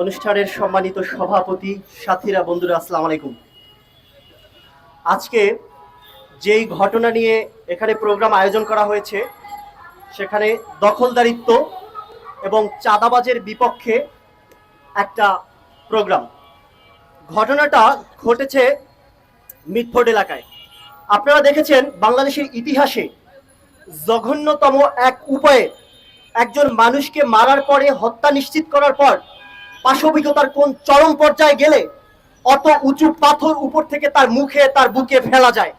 অনুষ্ঠানের সম্মানিত সভাপতি, সাথীরা, বন্ধুরা, আসসালামু আলাইকুম। আজকে যেই ঘটনা নিয়ে এখানে প্রোগ্রাম আয়োজন করা হয়েছে, সেখানে দখলদারিত্ব এবং চাঁদাবাজের বিপক্ষে একটা প্রোগ্রাম। ঘটনাটা ঘটেছে মিটফোর্ড এলাকায়। আপনারা দেখেছেন, বাংলাদেশের ইতিহাসে জঘন্যতম এক উপায়ে একজন মানুষকে মারার পরে হত্যা নিশ্চিত করার পর পাশবিকতার কোন চরম পর্যায়ে গেলে অত উঁচু পাথর উপর থেকে তার মুখে, তার বুকে ফেলা যায়?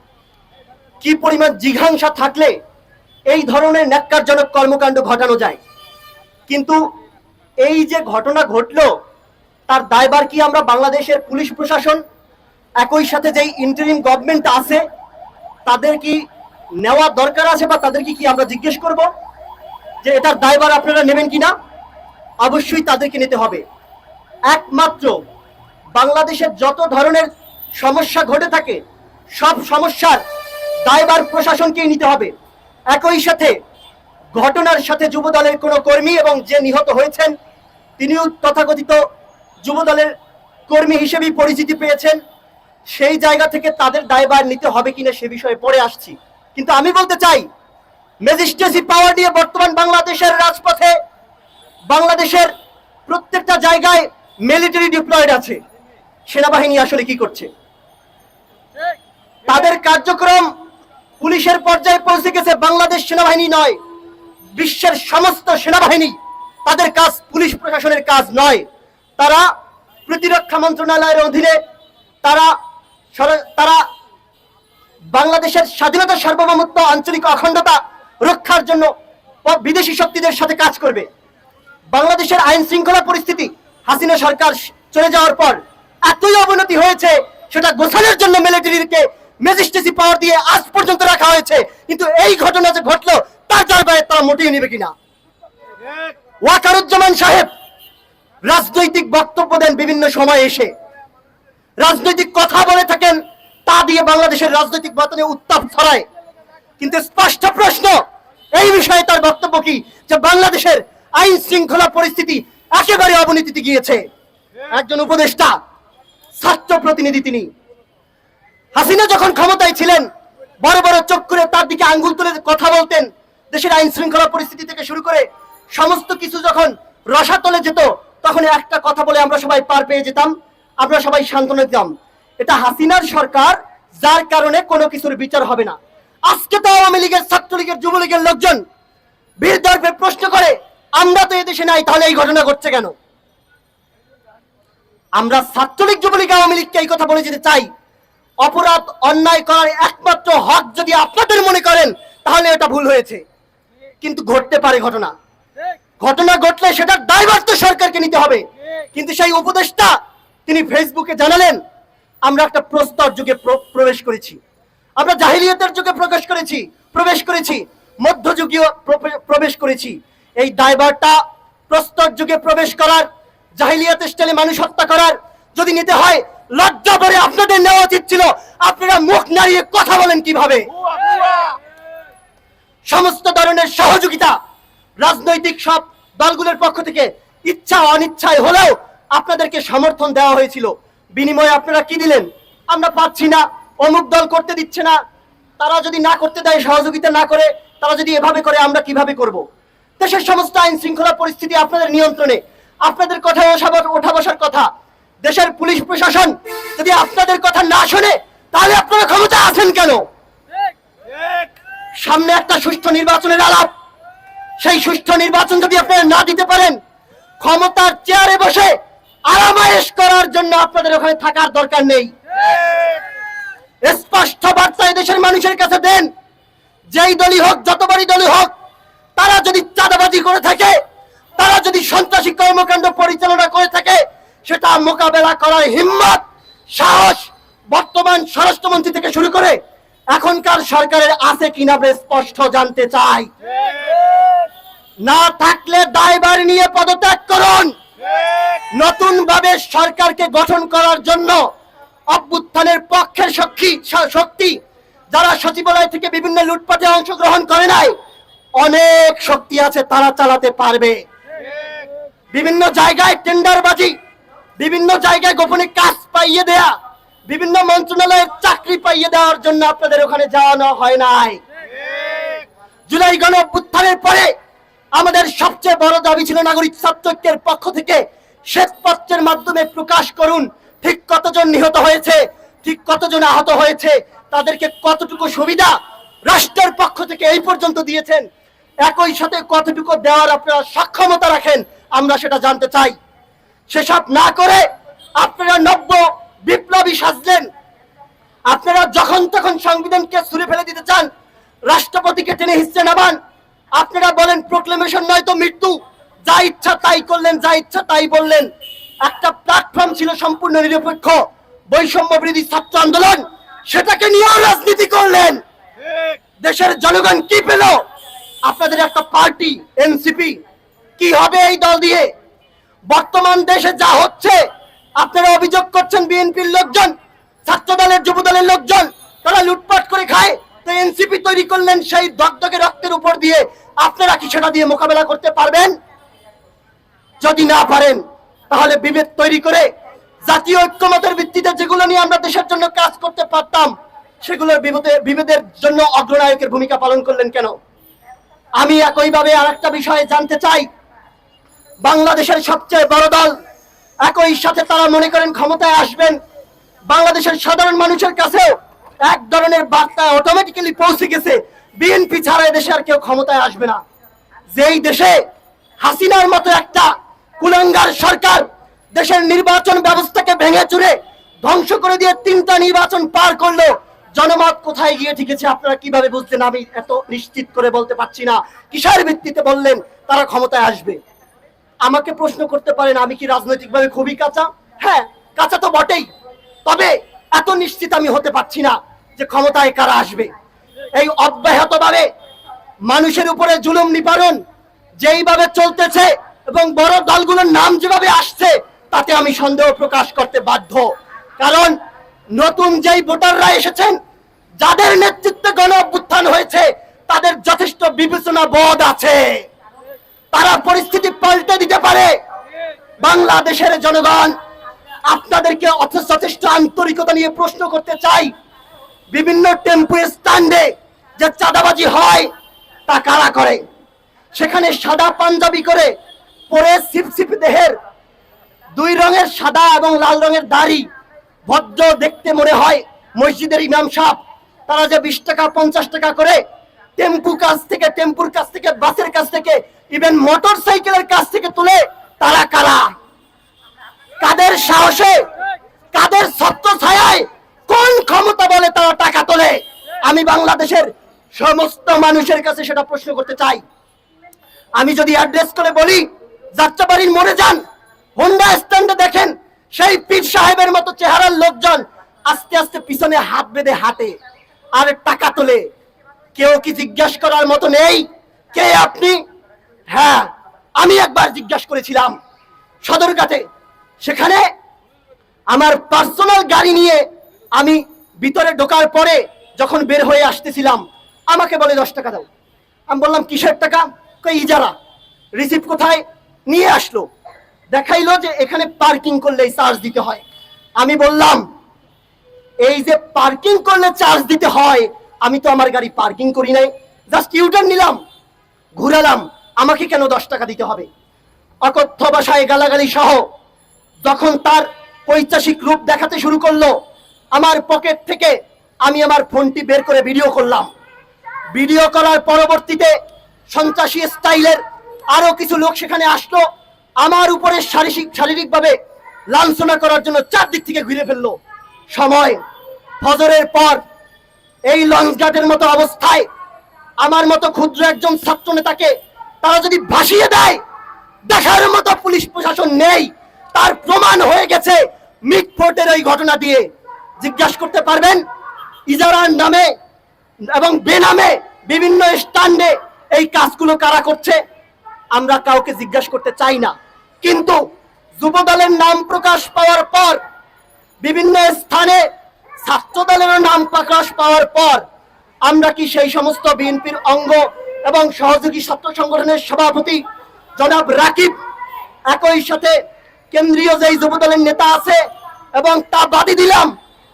কি পরিমাণ জিঘাংসা থাকলে এই ধরনের ন্যাক্কারজনক কর্মকাণ্ড ঘটানো যায়? কিন্তু এই যে ঘটনা ঘটলো, তার দায়বার কি আমরা বাংলাদেশের পুলিশ প্রশাসন, একই সাথে যেই ইন্টারিম গভর্নমেন্ট আছে, তাদের কি নেওয়া দরকার আছে বা তাদেরকে কি আমরা জিজ্ঞেস করব? যে এটার দায়বার আপনারা নেবেন কি না অবশ্যই তাদেরকে নিতে হবে। একমাত্র বাংলাদেশের যত ধরনের সমস্যা ঘটে থাকে, সব সমস্যার দায়বার প্রশাসনকেই নিতে হবে। একই সাথে ঘটনার সাথে যুবদলের কোনো কর্মী এবং যে নিহত হয়েছেন, তিনিও তথাকথিত যুবদলের কর্মী হিসেবেই পরিচিতি পেয়েছেন। সেই জায়গা থেকে তাদের দায়বার নিতে হবে কিনা সে বিষয়ে পরে আসছি। কিন্তু আমি বলতে চাই, ম্যাজিস্ট্রেসি পাওয়ার দিয়ে বর্তমান বাংলাদেশের রাজপথে, বাংলাদেশের প্রত্যেকটা জায়গায় মিলিটারি ডিপ্লয়েড আছে। সেনাবাহিনী আসলে কি করছে? তাদের কার্যক্রম পুলিশের পর্যায়ে পৌঁছে গেছে, বাংলাদেশ সেনাবাহিনী নয়, বিশ্বের সমস্ত সেনাবাহিনী। তাদের কাজ পুলিশ প্রশাসনের কাজ নয়। তারা প্রতিরক্ষা মন্ত্রণালয়ের অধীনে, তারা তারা বাংলাদেশের স্বাধীনতা সার্বভৌমত্ব, আঞ্চলিক অখণ্ডতা রক্ষার জন্য বিদেশি শক্তিদের সাথে কাজ করবে। বাংলাদেশের আইন শৃঙ্খলা পরিস্থিতি হাসিনা সরকার চলে যাওয়ার পর এতই অবনতি হয়েছে, সেটা গোছানোর জন্য মিলিটারিকে ম্যাজিস্ট্রেসি পাওয়ার দিয়ে আজ পর্যন্ত রাখা হয়েছে। কিন্তু এই ঘটনা যে ঘটলো, তার দায়ভার তারা মোটেই নেবে কিনা? ওয়াকারুজ্জামান সাহেব রাজনৈতিক বক্তব্য দেন বিভিন্ন সময় এসে। রাজনৈতিক কথা বলে থাকেন, তা দিয়ে বাংলাদেশের রাজনৈতিক বাতানে উত্তাপ ছড়ায়। কিন্তু স্পষ্ট প্রশ্ন, এই বিষয়ে তার বক্তব্য কি? যে বাংলাদেশের আইন শৃঙ্খলা পরিস্থিতি একেবারে অবনতিতে গিয়েছে একজন উপদেষ্টা ছাত্র প্রতিনিধি তিনি। হাসিনা যখন ক্ষমতায় ছিলেন, বড় বড় চোখ করে তার দিকে আঙ্গুল তুলে কথা বলতেন, দেশের আইন শৃঙ্খলা পরিস্থিতি থেকে শুরু করে সমস্ত কিছু যখন রসাতলে যেত, তখন একটা কথা বলে আমরা সবাই পার পেয়ে যেতাম, আমরা সবাই সান্ত্বনা দিতাম। এটা হাসিনার সরকার, যার কারণে কোনো কিছুর বিচার হবে না। আজকে তো আওয়ামী লীগের, ছাত্রলীগের, যুবলীগের লোকজন বীর প্রশ্ন করে আমরা তো এদেশে নাই, তাহলে এই ঘটনা ঘটছে কেন? আমরা ছাত্রলীগ যুবলীগ আওয়ামী লীগকে এই কথা বলে যেতে চাই। অপরাধ অন্যায় করার একমাত্র হক যদি আপনাদের মনে করেন, তাহলে এটা ভুল হয়েছে। কিন্তু ঘটতে পারে ঘটনা। ঘটনা ঘটলে সেটার দায়ভার সরকারকে নিতে হবে। কিন্তু সেই উপদেশটা তিনি ফেসবুকে জানালেন, আমরা একটা প্রস্তর যুগে প্রবেশ করেছি। আমরা জাহিলিয়তের যুগে প্রকাশ করেছি, প্রবেশ করেছি, মধ্যযুগীয় প্রবেশ করেছি। এই দায়ভারটা প্রস্তর যুগে প্রবেশ করার, জাহিলিয়াত স্টাইলে মানুষ হত্যা করার যদি নিতে হয়, লজ্জা করে আপনাদের নেওয়া উচিত ছিল। আপনারা মুখ নাড়িয়ে কথা বলেন কীভাবে? সমস্ত ধরনের সহযোগিতা, রাজনৈতিক সব দলগুলোর পক্ষ থেকে ইচ্ছা অনিচ্ছায় হলেও আপনাদেরকে সমর্থন দেওয়া হয়েছিল। বিনিময়ে আপনারা কি দিলেন? আমরা পাচ্ছি না, অমুক দল করতে দিচ্ছে না। তারা যদি না করতে দেয়, সহযোগিতা না করে, তারা যদি এভাবে করে, আমরা কীভাবে করব? দেশের সমস্ত আইন শৃঙ্খলা পরিস্থিতি আপনাদের নিয়ন্ত্রণে। আপনাদের কথায় ওঠা- বসার কথা। দেশের পুলিশ প্রশাসন যদি আপনাদের কথা না শোনে, তাহলে আপনারা ক্ষমতা আছেন কেন? সামনে একটা সুষ্ঠু নির্বাচনের আলাপ। সেই সুষ্ঠু নির্বাচন যদি আপনারা না দিতে পারেন, ক্ষমতার চেয়ারে বসে আরামায়েশ করার জন্য আপনাদের ওখানে থাকার দরকার নেই। স্পষ্ট বার্তা দেশের মানুষের কাছে দেন, যেই দলই হোক যতবারই দলই হোক তারা যদি চাঁদাবাজি করে থাকে, তারা যদি সন্ত্রাসী কর্মকাণ্ড পরিচালনা করে থাকে, সেটা মোকাবেলা করার হিম্মত, সাহস বর্তমান স্বরাষ্ট্রমন্ত্রী থেকে শুরু করে এখনকার সরকারের আছে কিনা আমরা স্পষ্ট জানতে চাই। না থাকলে দায়বার নিয়ে পদত্যাগ করুন। নতুন ভাবে সরকারকে গঠন করার জন্য অভ্যুত্থানের পক্ষের শক্তি শক্তি যারা সচিবালয় থেকে বিভিন্ন লুটপাটে অংশগ্রহণ করে নাই অনেক শক্তি আছে, তারা চালাতে পারবে। বিভিন্ন জায়গায় টেন্ডারবাজি, বিভিন্ন জায়গায় গোপনে কাজ পাইয়ে দেয়া, বিভিন্ন মন্ত্রণালয়ের চাকরি পাইয়ে দেওয়ার জন্য আপনাদের ওখানে যাওয়ানো হয় নাই। জুলাই গণ অভ্যুত্থানের পরে আমাদের সবচেয়ে বড় দাবি ছিল নাগরিক ছাত্রৈক্যের পক্ষ থেকে শ্বেতপত্রের মাধ্যমে প্রকাশ করুন, ঠিক কতজন নিহত হয়েছে, ঠিক কতজন আহত হয়েছে, তাদেরকে কতটুকু সুবিধা রাষ্ট্রের পক্ষ থেকে এই পর্যন্ত দিয়েছেন। একই সাথে কতটুকু দেওয়ার আপনারা সক্ষমতা রাখেন আমরা সেটা জানতে চাই। সেসব না করে আপনারা নব্য বিপ্লবী সাজলেন। আপনারা যখন তখন সংবিধানকে ছুড়ে ফেলে দিতে চান রাষ্ট্রপতিকে টেনে হিসছে নামান। আপনারা বলেন প্রোক্লেমেশন নয় তো মৃত্যু। যা ইচ্ছা তাই করলেন যা ইচ্ছা তাই বললেন। একটা প্ল্যাটফর্ম ছিল সম্পূর্ণ নিরপেক্ষ বৈষম্য বিরোধী ছাত্র আন্দোলন। সেটাকে নিয়েও রাজনীতি করলেন। দেশের জনগণ কি পেল? আপনাদের একটা পার্টি, এনসিপি। কি হবে এই দল দিয়ে? বর্তমান দেশে যা হচ্ছে, আপনারা অভিযোগ করছেন বিএনপির লোকজন ছাত্র দলের যুব দলের লোকজন, তারা লুটপাট করে খায়। তো এনসিপি তৈরি করলেন সেই দগদগে রক্তের উপর দিয়ে। আপনারা কি সেটা দিয়ে মোকাবেলা করতে পারবেন? যদি না পারেন, তাহলে বিভেদ তৈরি করে জাতীয় ঐক্যমতের ভিত্তিতে যেগুলো নিয়ে আমরা দেশের জন্য কাজ করতে পারতাম, সেগুলোর বিভেদে বিভেদের জন্য অগ্রনায়কের ভূমিকা পালন করলেন কেন? আমি একইভাবে আর একটা বিষয়ে জানতে চাই। বাংলাদেশের সবচেয়ে বড় দল, একই সাথে তারা মনে করেন ক্ষমতায় আসবেন। বাংলাদেশের সাধারণ মানুষের কাছেও এক ধরনের বার্তা অটোমেটিক্যালি পৌঁছে গেছে। বিএনপি ছাড়া দেশে আর কেউ ক্ষমতায় আসবে না। যেই দেশে হাসিনার মতো একটা কুলাঙ্গার সরকার দেশের নির্বাচন ব্যবস্থাকে ভেঙে চুরে ধ্বংস করে দিয়ে তিনটা নির্বাচন পার করল জনমত কোথায় গিয়ে ঠিকেছে আপনারা কীভাবে বুঝলেন? আমি এত নিশ্চিত করে বলতে পারছি না। কিসের ভিত্তিতে বললেন? তারা ক্ষমতায় আসবে। আমাকে প্রশ্ন করতে পারেন, আমি কি রাজনৈতিকভাবে খুবই কাঁচা? হ্যাঁ কাঁচা তো বটেই। তবে এত নিশ্চিত আমি হতে পারছি না যে ক্ষমতায় কারা আসবে। এই অব্যাহতভাবে মানুষের উপরে জুলুম নিপারণ যেইভাবে চলতেছে এবং বড় দলগুলোর নাম যেভাবে আসছে, তাতে আমি সন্দেহ প্রকাশ করতে বাধ্য। কারণ নতুন যেই ভোটাররা এসেছেন, যাদের নেতৃত্বে গণ অভ্যুত্থান হয়েছে, তাদের যথেষ্ট বিবেচনা বোধ আছে। তারা পরিস্থিতি পাল্টে দিতে পারে। বাংলাদেশের জনগণ, আপনাদেরকে যথেষ্ট আন্তরিকতা নিয়ে প্রশ্ন করতে চাই। বিভিন্ন টেম্পু স্ট্যান্ডে যে চাঁদাবাজি হয়, তা কারা করে? সেখানে সাদা পাঞ্জাবি করে পরে সিপসিপ দেহের, দুই রঙের সাদা এবং লাল রঙের দাড়ি ভদ্র দেখতে মনে হয় মসজিদের ইমাম সাহেব। তারা যে বিশ টাকা, পঞ্চাশ টাকা করে টেম্পু কাছ থেকে, টেম্পুর কাছ থেকে, বাসের কাছ থেকে ইভেন মোটর সাইকেলের কাছ থেকে তুলে তারা কারা? কাদের সাহসে, কাদের সত্য ছায়ায়, কোন ক্ষমতা বলে তারা টাকা তোলে? আমি বাংলাদেশের সমস্ত মানুষের কাছে সেটা প্রশ্ন করতে চাই। আমি যদি অ্যাড্রেস করে বলি, যাত্রাবাড়ির মরে যান হোন্ডা স্ট্যান্ডে দেখেন সেই পীর সাহেবের মতো চেহারার লোকজন আস্তে আস্তে পিছনে হাত বেঁধে হাঁটে আর টাকা তোলে। কেউ কি জিজ্ঞাসা করার মতো নেই? কে আপনি? হ্যাঁ আমি একবার জিজ্ঞাসা করেছিলাম সদরঘাটে সেখানে আমার পার্সোনাল গাড়ি নিয়ে আমি ভিতরে ঢোকার পরে যখন বের হয়ে আসতেছিলাম, আমাকে বলে, দশ টাকা দাও। আমি বললাম, কিসের টাকা? কই, ইজারা। রিসিভ কোথায়? নিয়ে আসলো। দেখাইলো যে এখানে পার্কিং করলে চার্জ দিতে হয়। আমি বললাম, এই যে পার্কিং করলে চার্জ দিতে হয়, আমি তো আমার গাড়ি পার্কিং করি নাই। জাস্ট ইউটার নিলাম, ঘুরালাম, আমাকে কেন দশ টাকা দিতে হবে? অকথ্য ভাষায় গালাগালি সহ যখন তার পৈচাসিক রূপ দেখাতে শুরু করল, আমার পকেট থেকে আমি আমার ফোনটি বের করে ভিডিও করলাম। ভিডিও করার পরবর্তীতে সন্ত্রাসী স্টাইলের আরও কিছু লোক সেখানে আসলো। আমার উপরে শারীরিক শারীরিকভাবে লাঞ্ছনা করার জন্য চারদিক থেকে ঘুরে ফেলল। সময়, ফজরের পর এই লঞ্চ গার্ডের মতো অবস্থায় আমার মতো ক্ষুদ্র একজন ছাত্র নেতাকে তারা যদি ভাসিয়ে দেয়, দেখার মতো পুলিশ প্রশাসন নেই। তার প্রমাণ হয়ে গেছে মিটফোর্টের ওই ঘটনা দিয়ে। জিজ্ঞাসা করতে পারবেন, ইজারার নামে এবং বেনামে বিভিন্ন স্ট্যান্ডে এই কাজগুলো কারা করছে? আমরা কাউকে জিজ্ঞাসা করতে চাই না। কিন্তু যুব দলের নাম প্রকাশ পাওয়ার পর, বিভিন্ন স্থানে ছাত্র দলেরও নাম প্রকাশ পাওয়ার পর, আমরা কি সেই সমস্ত বিএনপির অঙ্গ এবং সহযোগী ছাত্র সংগঠনের সভাপতি জনাব রাকিব একই সাথে কেন্দ্রীয় যেই যুব দলের নেতা আছে এবং তা বাদই দিলাম,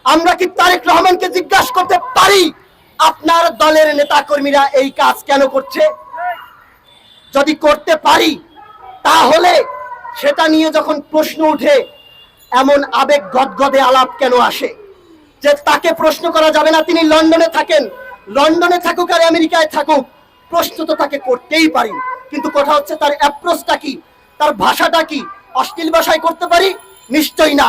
আমরা কি তারেক রহমানকে জিজ্ঞাসা করতে পারি আপনার দলের নেতা কর্মীরা এই কাজ কেন করছে? যদি করতে পারি, তাহলে সেটা নিয়ে যখন প্রশ্ন উঠে এমন আবেগ গদগদে আলাপ কেন আসে? যে তাকে প্রশ্ন করা যাবে না, তিনি লন্ডনে থাকেন। লন্ডনে থাকুক আর আমেরিকায় থাকুক, প্রশ্ন তো তাকে করতেই পারি। কিন্তু কথা হচ্ছে, তার অ্যাপ্রোচটা কি? তার ভাষাটা কি? অশ্লীল ভাষায় করতে পারি? নিশ্চয়ই না।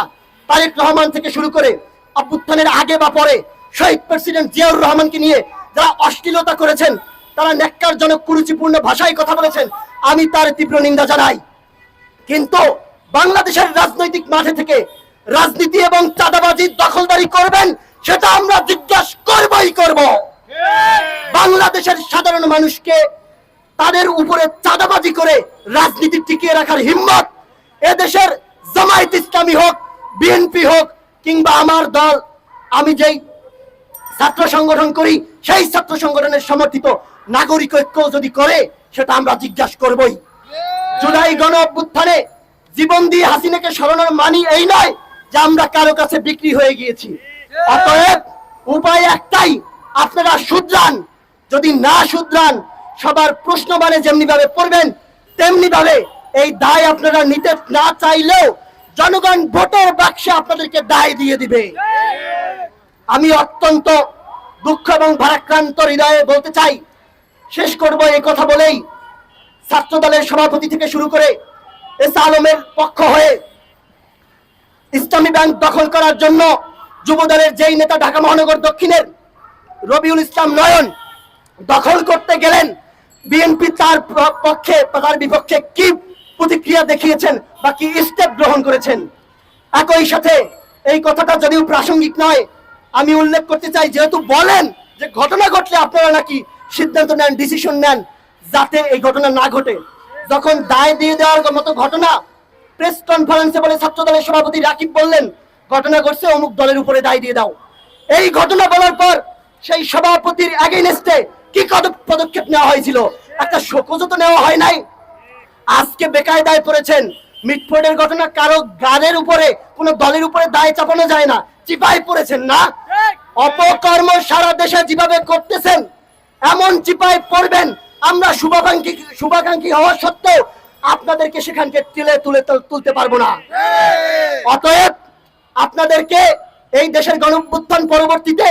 তারেক রহমান থেকে শুরু করে অভ্যুত্থানের আগে বা পরে শহীদ প্রেসিডেন্ট জিয়াউর রহমানকে নিয়ে যারা অশ্লীলতা করেছেন, তারা ন্যাক্কারজনক কুরুচিপূর্ণ ভাষায় কথা বলেছেন, আমি তার তীব্র নিন্দা জানাই। কিন্তু বাংলাদেশের রাজনৈতিক মাঠে থেকে রাজনীতি এবং চাঁদাবাজি দখলদারি করবেন, সেটা আমরা জিজ্ঞাসা করবই করব। বাংলাদেশের সাধারণ মানুষকে তাদের উপরে চাঁদাবাজি করে রাজনীতি টিকিয়ে রাখার হিম্মত এদেশের জামায়াত ইসলামী হোক, বিএনপি হোক, কিংবা আমার দল, আমি যেই ছাত্র সংগঠন করি, সেই ছাত্র সংগঠনের সমর্থিত নাগরিক ঐক্য যদি করে, সেটা আমরা জিজ্ঞাসা করবই। জুলাই গণ অভ্যুত্থানে জীবন দিয়ে হাসিনাকে সরানোর মানি এই নয় যে আমরা কারও কাছে বিক্রি হয়ে গিয়েছি। অতএব উপায় একটাই, আপনারা শুধরান। যদি না শুধরান, সবার প্রশ্ন মানে যেমনি ভাবে পড়বেন তেমনি ভাবে এই দায় আপনারা নিতে না চাইলেও জনগণ ভোটের বাক্সে আপনাদেরকে দায় দিয়ে দিবে। আমি অত্যন্ত দুঃখ এবং ভারাক্রান্ত হৃদয়ে বলতে চাই, শেষ করব এই কথা বলেই। ছাত্র দলের সভাপতি থেকে শুরু করে এস আলমের পক্ষ হয়ে ইসলামী ব্যাংক দখল করার জন্য যুব দলের যেই নেতা ঢাকা মহানগর দক্ষিণের রবিউল ইসলাম নয়ন দখল করতে গেলেন, বিএনপি তার পক্ষে, তার বিপক্ষে কি প্রতিক্রিয়া দেখিয়েছেন বা কি স্টেপ গ্রহণ করেছেন? একই সাথে এই কথাটা যদিও প্রাসঙ্গিক নয়, আমি উল্লেখ করতে চাই, যেহেতু বলেন যে ঘটনা ঘটলে আপনারা নাকি সিদ্ধান্ত নেন ডিসিশন নেন যাতে এই ঘটনা না ঘটে। যখন দায় দিয়ে দেওয়ার মতো ঘটনা প্রেস কনফারেন্সে বলে ছাত্র দলের সভাপতি রাকিব বললেন ঘটনা ঘটছে অমুক দলের উপরে দায় দিয়ে দাও। এই ঘটনা বলার পর সেই সভাপতির এগেইনস্টে কি কত- পদক্ষেপ নেওয়া হয়েছিল? একটা শোকজও তো নেওয়া হয় নাই। আজকে বেকায়দায় পড়েছেন মিটফোর্ডের ঘটনা কারও গানের উপরে কোন দলের উপরে দায় চাপানো যায় না। চিপাই পড়েছেন না? অপকর্ম সারা দেশে যেভাবে করতেছেন এমন চিপাই পড়বেন আমরা শুভাকাঙ্ক্ষী শুভাকাঙ্ক্ষী হওয়া সত্ত্বেও আপনাদেরকে সেখানকে তুলে তুলে তুলতে পারব না। অতএব আপনাদেরকে এই দেশের গণঅভ্যুত্থান পরবর্তীতে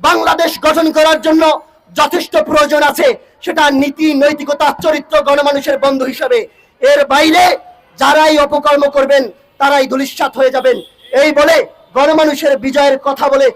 বাংলাদেশ গঠন করার জন্য যথেষ্ট প্রয়োজন আছে। সেটা নীতি, নৈতিকতা, চরিত্র, গণমানুষের বন্ধু হিসাবে। এর বাইরে যারাই অপকর্ম করবেন, তারাই দুলিশ্বাত হয়ে যাবেন। এই বলে গণমানুষের বিজয়ের কথা বলে